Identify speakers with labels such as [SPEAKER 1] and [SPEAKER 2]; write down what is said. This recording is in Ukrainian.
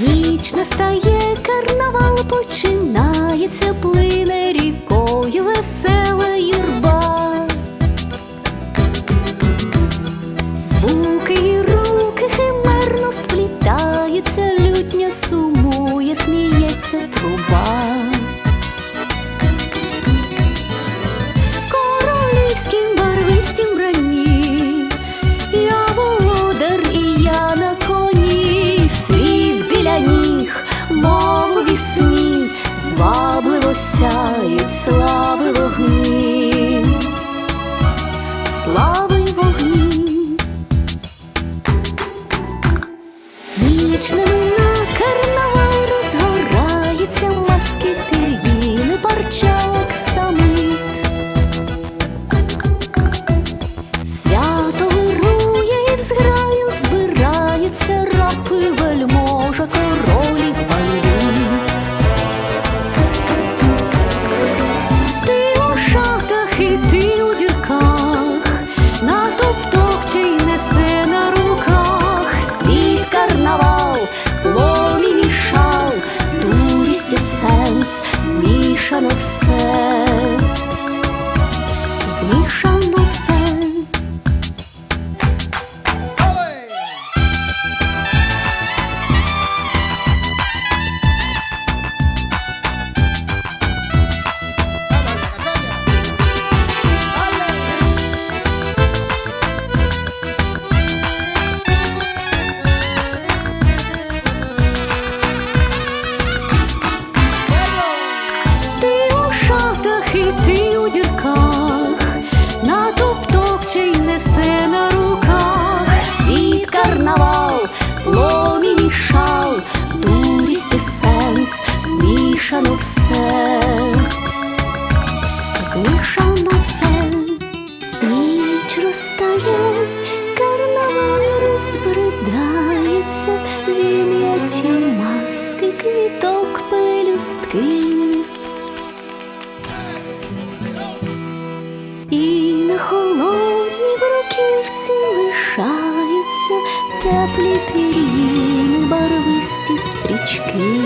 [SPEAKER 1] Ніч настає, карнавал починається, плине. Слави вогні. Ніч на карнавал розгорається, маски пір'їни, парчак самит. Свято вирує і в зграю збираються рапи, вельможа, королі, змішано все, дірках, на топток чий несе на руках. Світ карнавал, пломінь шал, дурість і сенс, змішано все, змішано все, ніч розтає, карнавал розбридається, зім'яті маски, квіток, пелюстки. Теплі пір'їни, барвисті стрічки.